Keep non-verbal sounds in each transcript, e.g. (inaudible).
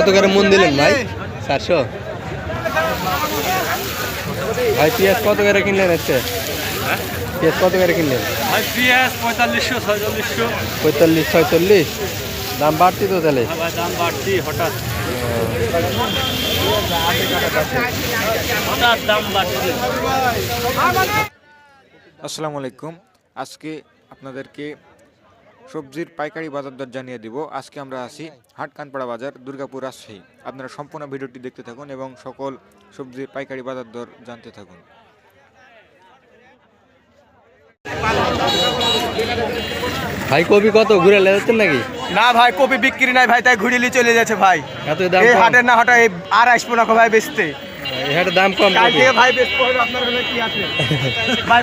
কত করে মন দিলেন ভাই? চারশো? ভাই পেঁয়াজ কত করে কিনলেন আজকে? পেঁয়াজ কত করে কিনলেন? ভাই পেঁয়াজ পঁয়তাল্লিশশো ছয়চল্লিশশো। পঁয়তাল্লিশ ছয়চল্লিশ? দাম বাড়তি তো তাহলে? দাম বাড়তি হঠাৎ। হঠাৎ দাম বাড়তি আসসালামু আলাইকুম। আজকে আপনাদেরকে সবজির পাইকারি বাজার দর জানিয়ে দিব। আজকে আমরা আছি হাট কানপাড়া বাজার দুর্গাপুর রাজশাহী। আপনারা সম্পূর্ণ ভিডিওটি দেখতে থাকুন এবং সকল সবজির পাইকারি বাজার দর জানতে থাকুন। ভাই কপি কত? ঘুরে যাচ্ছেন নাকি? না ভাই কপি বিক্রি নাই ভাই তাই ঘুরিলি চলে যাচ্ছে ভাই। এত দাম এই হাটের না হাটা এই আর আসব না ভাই বেচতে। এই হাটের দাম কম ভাই বেচবো আপনার হলে কি আছে? (laughs) ভাই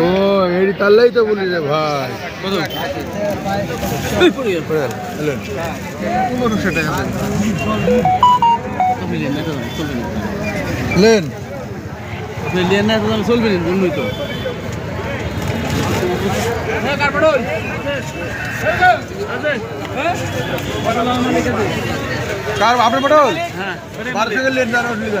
ও এই তাল্লাই তো বলি রে ভাই। পনেরোশো টাকা লেন। চলবে না বলবই তো কার আপনার পটল? বারোশো থেকে লেন জানো অসুবিধা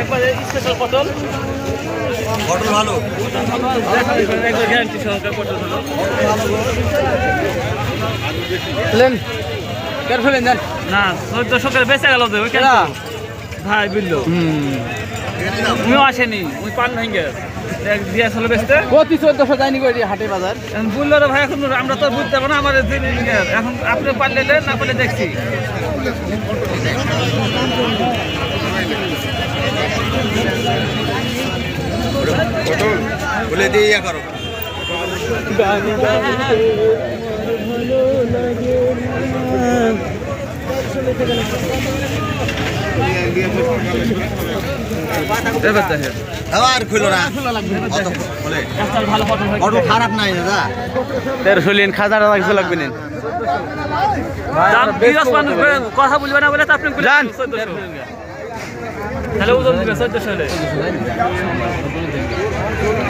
একবার স্পেশাল পটল। পটল ভালো। একবার গ্যারান্টি সহকারে পটল ভালো লেন কেন ফেলেন জান না চোদ্দশো করে বেঁচে গেল তো ওই ভাই বুঝলো উনিও আসেনি ওই পান ভেঙে দিয়ে আসলে বেচতে। প্রতি চোদ্দশো যায়নি করে হাটে বাজার। এখন বলল ভাই এখন আমরা তো বুঝতে পারব না আমার এখন আপনি পারলে না পারলে দেখছি। বলে দিয়ে ইয়া করো। আবার খুলো না। অটো খারাপ নাই দাদা। তেরোশো লিয়ে খাজার লাগছে লাগবে না দাম বিরাজ মানুষ কথা বলবে না বলে আপনি তাহলে ওজন দিবে চোদ্দশো হলে।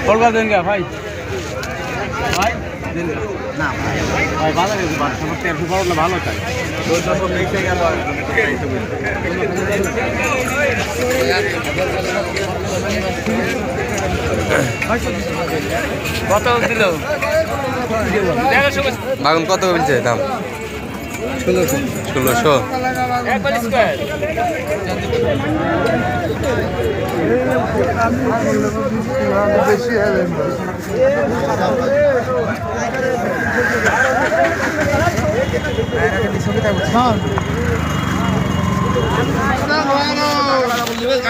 কলকা ভাই। ভাই। না করলে ভালো কত দিল বাগুন কত বলছে দাম? ষোলোশো। ষোলোশো একবার স্কোয়ার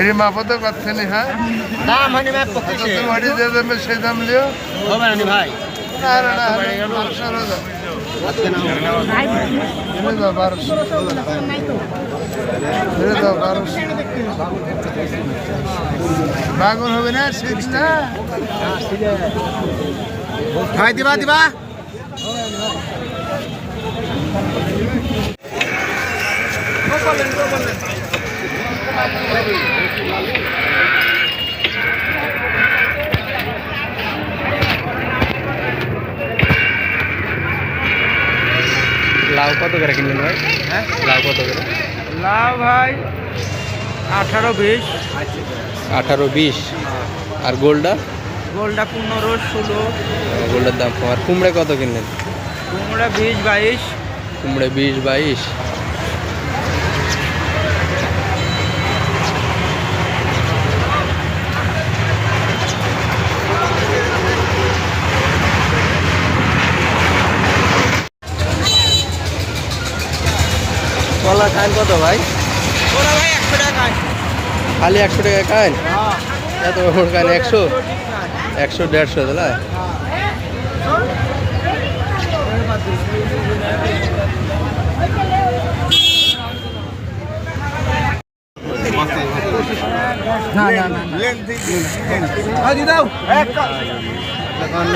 এটি মাপো তো পাচ্ছে না হ্যাঁ দাম হয়নি ম্যাপ তুমি ওটি যে দামে সেই দাম লিও। হবে না ভাই। না না বারোশো দাও বারোশো দাও বারোশো বাগুন হবে না শীত না ভাই দিবা দিবা। লাউ কত করে কিনলেন ভাই? হ্যাঁ? লাউ কত করে? লাউ ভাই আঠারো বিশ। আঠারো বিশ। আর গোল্ডা? গোলটা পনেরো ষোলো। গোল্ডের দাম আর কুমড়ে কত কিনলেন? কুমড়া বিশ বাইশ। কুমড়ে বিশ বাইশ। কলা খান কত ভাই? ওরা ভাই একশো টাকা খালি একশো টাকা খান এত বড় খান একশো? একশো দেড়শো তাহলে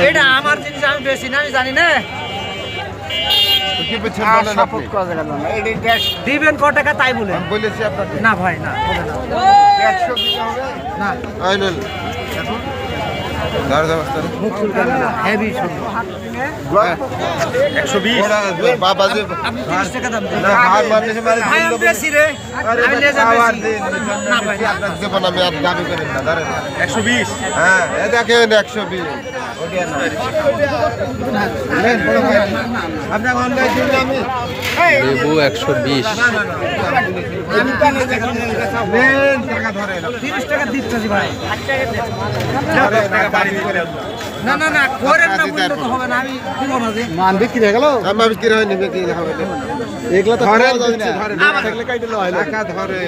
এটা আমার জিনিস আমি বেশি না আমি জানি না। ক টাকা তাই বলে। বলেছি আপনাকে। না ভাই না একশো বিশ। টাকা আমি না ভাই না। একশো হ্যাঁ দেখেন একশো বিশ। লেবু একশো বিশ। মান বিক্রি হয়ে গেল আমার বিক্রি হয়নি হবে এগুলো তো হয় ধরে।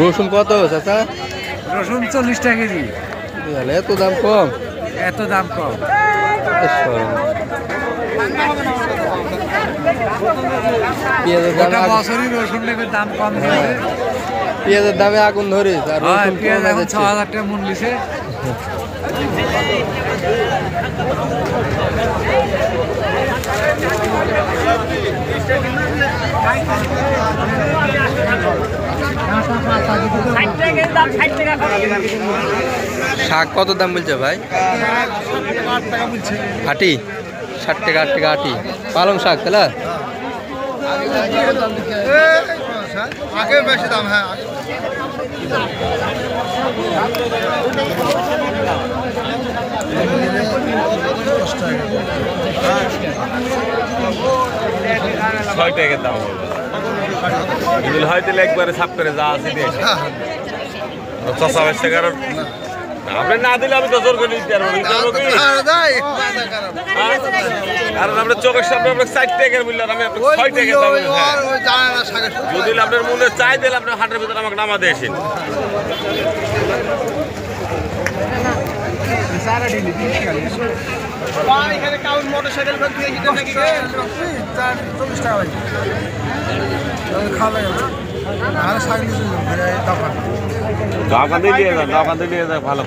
রসুন কত চাচা? রসুন চল্লিশ টাকা কেজি। এত দাম কম? এত দাম কম। পেঁয়াজের দামে কম হ্যাঁ। পেঁয়াজের দামে আগুন এখন ছ হাজার টাকা মূল লিছে শাক কত দাম বলছে ভাই? আটি? ষাট টাকা, আট টাকা, আটি। পালং শাক তাহলে ছয় টাকার দাম হবে যদি হয় তাহলে একবারে সাফ করে যা আছে দিয়ে। চষা কারণ আপনি না দিলে আমি তো জোর করে দিতে পারব? কারণ আপনার চোখের সামনে আপনার টাকার মূল্য আমি আপনার ছয় হ্যাঁ। যদি আপনার মনে চাই দিলে আপনার হাটের ভিতরে আমাকে নামা দিয়েছেন দোকান। দিয়ে নিয়ে যান দোকান দিয়ে নিয়ে যান ভালো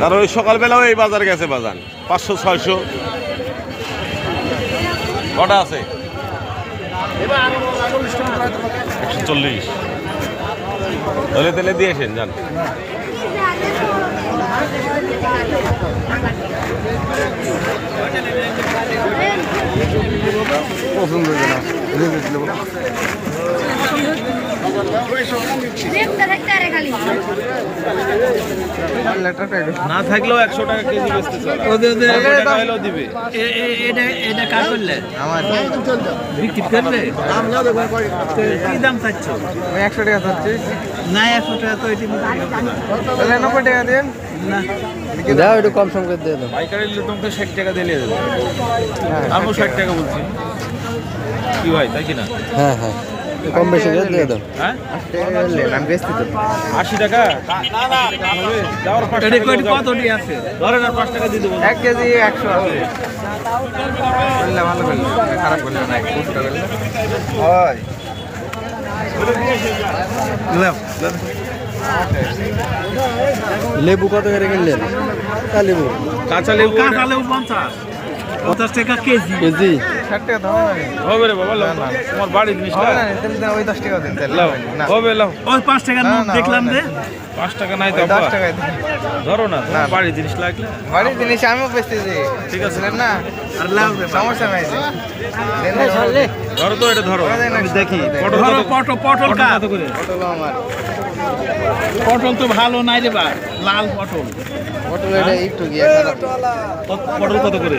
কারণ ওই সকালবেলাও এই বাজার গেছে বাজার পাঁচশো ছয়শো। কটা আছে? একশো চল্লিশ। তাহলে তাহলে দিয়েছেন যান। না থাকলেও একশো টাকা কেজি বেচতে দিবে। এটা কার করলে? আমার। বিক্রি করলে? কি দাম চাচ্ছ? একশো টাকা চাচ্ছি। না একশো টাকা তো এটি নব্বই টাকা দিন। দাও একটু কম সম করে দিয়ে দাও। পাইকারি নিলে তোমাকে ষাট টাকা দিলে দেবে আমিও ষাট টাকা। বলছি। কি ভাই তাই কি না? হ্যাঁ হ্যাঁ। একটু কম বেশি করে দিয়ে দাও। হ্যাঁ? আমি বেচতে তো আশি টাকা দাও। আছে? ধরেন আর পাঁচ টাকা দিয়ে দেবো। এক কেজি একশো আছে। করলে ভালো করলে খারাপ করলে না কুটটা করলে। হয় লাভ লেবু কত করে কিনলেন? তা লেবু। কাঁচা লেবু কাঁচা লেবু পঞ্চাশ পঞ্চাশ টাকা কেজি। কেজি? টাকা হবে না হবে রে বাবা লাও। তোমার বাড়ির জিনিস ওই দশ টাকা দিন লাও না। হবে লাও। ওই পাঁচ টাকা না, দেখলাম যে পাঁচ টাকা নাই তো দশ। টাকায় ধরো না তোমার বাড়ির জিনিস লাগলে। বাড়ির জিনিস আমিও বেচতেছি ঠিক আছে। না? আর লাগবে সমস্যা নাই যে। দেন, দেন, দেন। ধরো তো এটা ধরো। দেখি পটল পটল পটল কত করে? পটল আমার। পটল তো ভালো নাই রে বা লাল পটল। পটল এটা একটু গিয়ে পটল কত করে?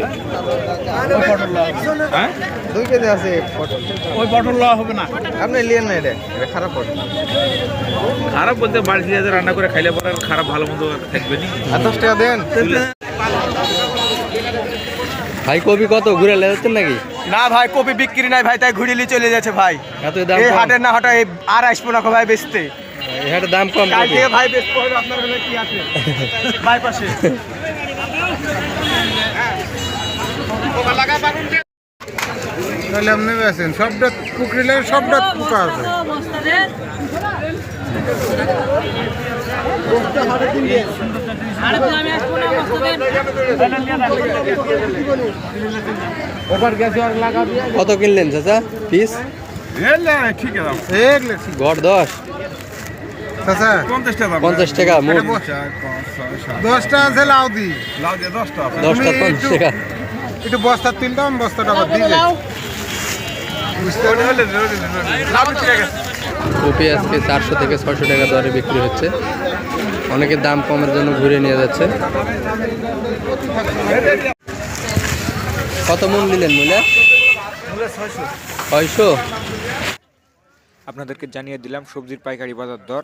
হ্যাঁ? দুই কেজি আছে পটল। ওই পটল লওয়া হবে না। আপনি লিয়েন না এটা এটা খারাপ পটল। খারাপ বলতে বাড়িতে যে রান্না করে খাইলে পরে খারাপ ভালো মতো থাকবে নি। আর দশ টাকা দেন। ভাই কপি কত? ঘুরে যাচ্ছেন নাকি? না ভাই কপি বিক্রি নাই ভাই তাই ঘুরিলি চলে যাচ্ছে ভাই। এত দাম এই হাটের না হাটে আর আসব না ভাই বেচতে। হাটে দাম কম কাল থেকে ভাই বেচবো হবে আপনার হলে কি আছে? ভাই তাহলে আপনি বেছেন। সবটা পুকুরিলে সবটা পোকা আছে। কত কিনলেন চাচা? পিস? ঠিক আছে। গড় দশ। চাচা পঞ্চাশ টাকা পঞ্চাশ টাকা মোট দশটা আছে লাউ দি। দশটা পঞ্চাশ টাকা। একটু বস্তা তুলতাম বস্তাটা আবার দিয়ে? কপি আজকে চারশো থেকে ছয়শো টাকা দরে বিক্রি হচ্ছে। অনেকে দাম কমের জন্য ঘুরে নিয়ে যাচ্ছে। কত মন নিলেন মূল্য? ছয়শো। আপনাদেরকে জানিয়ে দিলাম সবজির পাইকারি বাজার দর।